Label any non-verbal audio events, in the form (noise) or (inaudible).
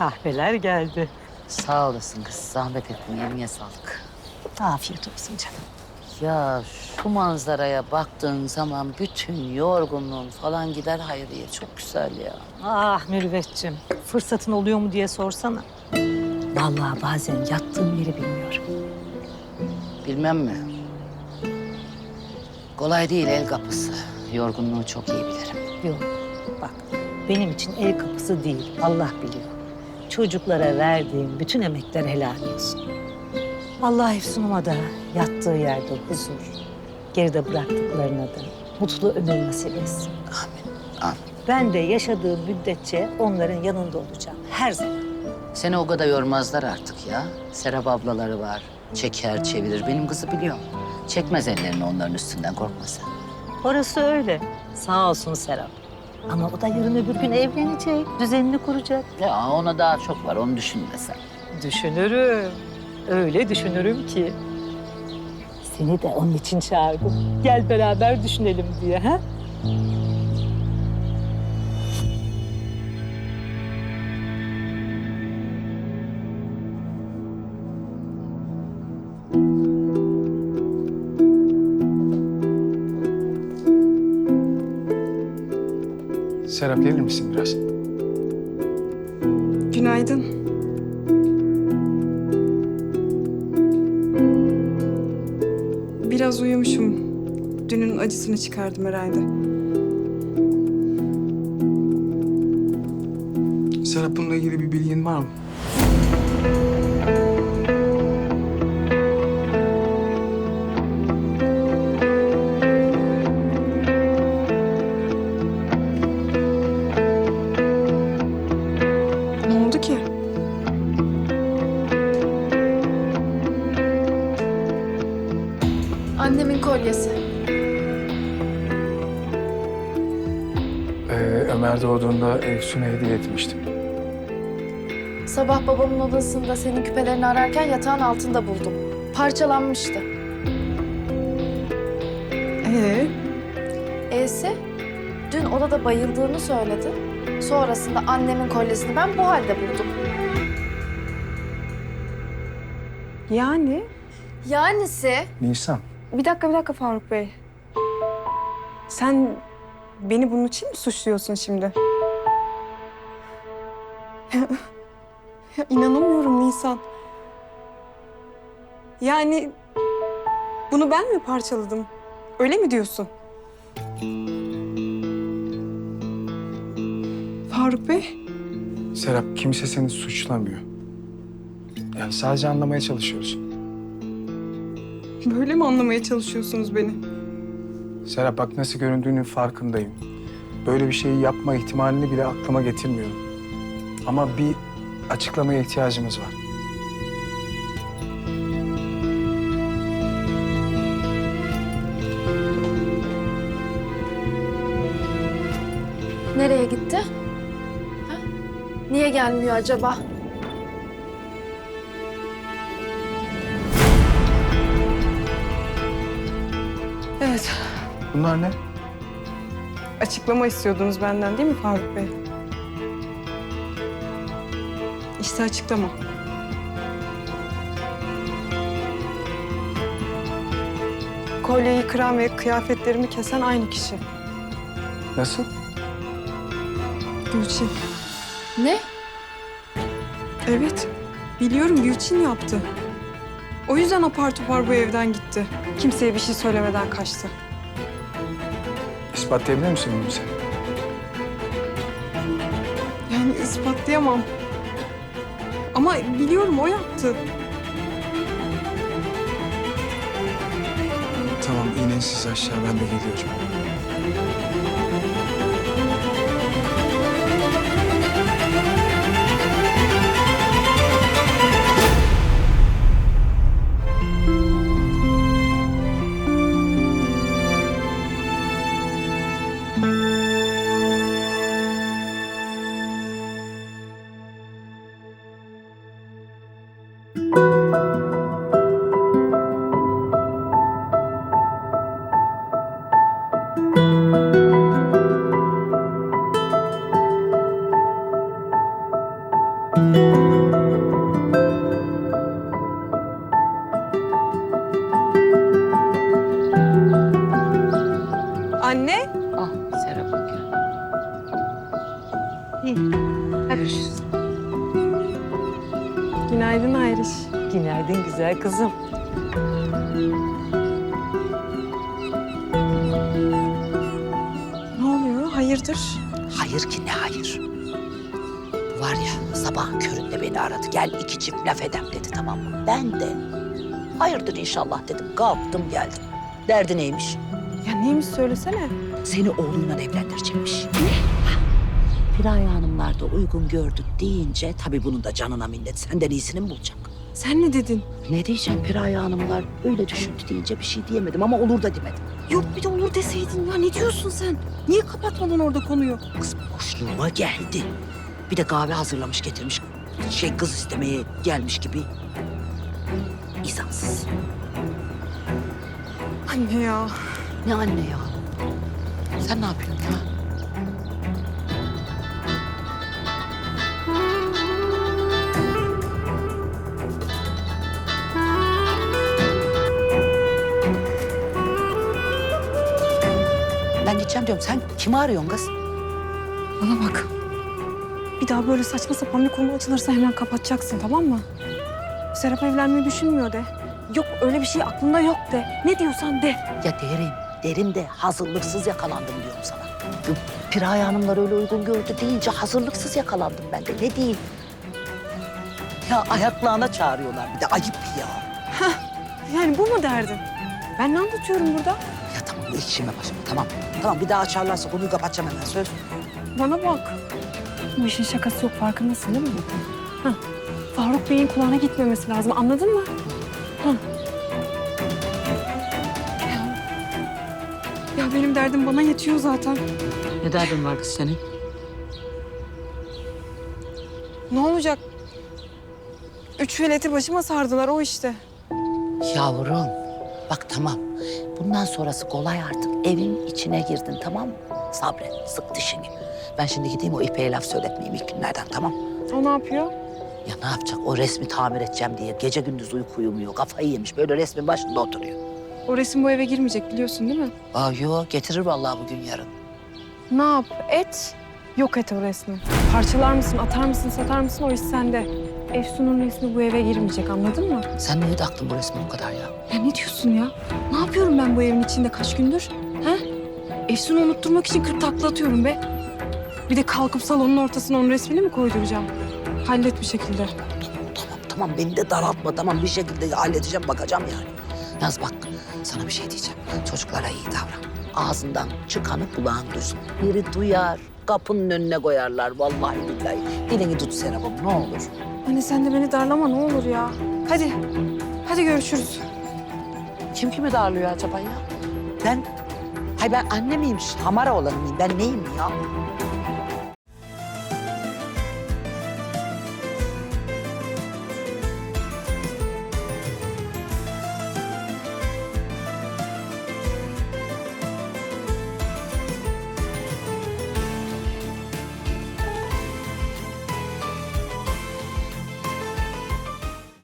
Kahveler geldi. Sağ olasın kız. Zahmet ettin. Eline sağlık. Afiyet olsun canım. Ya şu manzaraya baktığın zaman bütün yorgunluğun falan gider Hayriye. Çok güzel ya. Ah Mürüvvetciğim, fırsatın oluyor mu diye sorsana. Vallahi bazen yattığım yeri bilmiyorum. Bilmem mi? Kolay değil el kapısı. Yorgunluğu çok iyi bilirim. Yok, bak benim için el kapısı değil, Allah biliyor. Çocuklara verdiğim bütün emekler helal olsun. Allah Efsun'uma da yattığı yerde huzur, geride bıraktıklarına da mutlu ömür nasip etsin. Amin. Amin. Ben de yaşadığım müddetçe onların yanında olacağım her zaman. Seni o kadar yormazlar artık ya. Serap ablaları var. Çeker, çevirir. Benim kızı biliyorum. Çekmez ellerini onların üstünden korkma sen. Orası öyle. Sağ olsun Serap. Ama o da yarın öbür gün evlenecek, düzenini kuracak. Ya ona daha çok var. Onu düşünme sen. Düşünürüm. Öyle düşünürüm ki. Seni de onun için çağırdım. Gel beraber düşünelim diye. Ha? Serap gelir misin biraz? Günaydın. Biraz uyumuşum. Dünün acısını çıkardım herhalde. Serap bununla ilgili bir bilgin var mı? Annemin kolyesi. Ee, Ömer doğduğunda Efsun'a hediye etmiştim. Sabah babamın odasında senin küpelerini ararken yatağın altında buldum. Parçalanmıştı. Ee, E'si dün odada bayıldığını söyledi. Sonrasında annemin kolyesini ben bu halde buldum. yani? Yanisi Nisan, Bir dakika, bir dakika Faruk Bey. Sen beni bunun için mi suçluyorsun şimdi? ya (laughs) inanamıyorum Nisan. Yani bunu ben mi parçaladım? Öyle mi diyorsun? Faruk Bey, Serap kimse seni suçlamıyor. Yani sadece anlamaya çalışıyoruz. Böyle mi anlamaya çalışıyorsunuz beni? Serap bak nasıl göründüğünün farkındayım. Böyle bir şeyi yapma ihtimalini bile aklıma getirmiyorum. Ama bir açıklamaya ihtiyacımız var. nereye gitti? Ha? Niye gelmiyor acaba? Evet, Bunlar ne? açıklama istiyordunuz benden değil mi Faruk Bey? İşte açıklama. Kolyeyi kıran ve kıyafetlerimi kesen aynı kişi. Nasıl? Gülçin. Ne? Evet, biliyorum Gülçin yaptı. O yüzden apar topar bu evden gitti. Kimseye bir şey söylemeden kaçtı. İspatlayabilir misin bunu sen? Yani ispatlayamam. Ama biliyorum o yaptı. Tamam inin siz aşağı ben de geliyorum. Anne. Ah Serap bakıyor. İyi. Hadi. Görüşürüz. Günaydın Ayrış. Günaydın güzel kızım. Ne oluyor? Hayırdır? Hayır ki ne hayır. Bu var ya sabahın köründe beni aradı. Gel iki çift laf edem dedi tamam mı? Ben de hayırdır inşallah dedim. Kalktım geldim. Derdi neymiş? Ya neymiş söylesene. Seni oğlunla evlendirecekmiş. Piraye Hanımlar da uygun gördük deyince tabii bunun da canına minnet. Senden iyisini mi bulacak? Sen ne dedin? Ne diyeceğim Piraye Hanımlar öyle düşündü deyince bir şey diyemedim ama olur da demedim. Yok bir de olur deseydin ya. Ne diyorsun sen? Niye kapatmadın orada konuyu? Kız boşluğuma geldi. Bir de kahve hazırlamış getirmiş. Şey kız istemeye gelmiş gibi. İzansız. Anne ya. Ne anne ya? Sen ne yapıyorsun ya? Ben gideceğim diyorum. Sen kimi arıyorsun kız? Bana bak. Bir daha böyle saçma sapan bir konu açılırsa hemen kapatacaksın tamam mı? Serap evlenmeyi düşünmüyor de. Yok öyle bir şey aklında yok de. Ne diyorsan de. Ya derim, derim de hazırlıksız yakalandım diyorum sana. Piraye Hanımlar öyle uygun gördü deyince hazırlıksız yakalandım ben de. Ne diyeyim? Ya ayaklarına çağırıyorlar bir de ayıp ya. Yani bu mu derdin? Ben ne anlatıyorum burada? Ya tamam ilk işime başıma tamam. Tamam bir daha açarlarsa konuyu kapatacağım hemen söz. Bana bak. Bu işin şakası yok farkındasın değil mi? Hah. Faruk Bey'in kulağına gitmemesi lazım anladın mı? Hah. Ya benim derdim bana yetiyor zaten. Ne derdin var kız senin? Ne olacak? Üç veleti başıma sardılar o işte. Yavrum bak tamam. Bundan sonrası kolay artık. Evin içine girdin tamam mı? Sabret, sık dişini. Ben şimdi gideyim o İpek'e laf söyletmeyeyim ilk günlerden tamam O ne yapıyor? Ya ne yapacak? O resmi tamir edeceğim diye gece gündüz uyku uyumuyor. Kafayı yemiş. Böyle resmin başında oturuyor. O resim bu eve girmeyecek biliyorsun değil mi? Aa yok getirir vallahi bugün yarın. Ne yap? Et. Yok et o resmi. Parçalar mısın, atar mısın, satar mısın o iş sende. Efsun'un resmi bu eve girmeyecek anladın mı? Sen niye taktın bu resmi bu kadar ya? Ya ne diyorsun ya? Ne yapıyorum ben bu evin içinde kaç gündür? He? Efsun'u unutturmak için kırk takla atıyorum be. Bir de kalkıp salonun ortasına onun resmini mi koyduracağım? Hallet bir şekilde. Tamam tamam beni de daraltma tamam bir şekilde halledeceğim bakacağım yani. Yaz bak sana bir şey diyeceğim. Çocuklara iyi davran. Ağzından çıkanı kulağın duysun. Biri duyar kapının önüne koyarlar vallahi billahi. Dilini tut Serap'ım ne olur. Anne sen de beni darlama ne olur ya. Hadi. Hadi görüşürüz. Kim kimi darlıyor acaba ya? Ben, hay ben anne miyim, hamara olan mıyım? Ben neyim ya?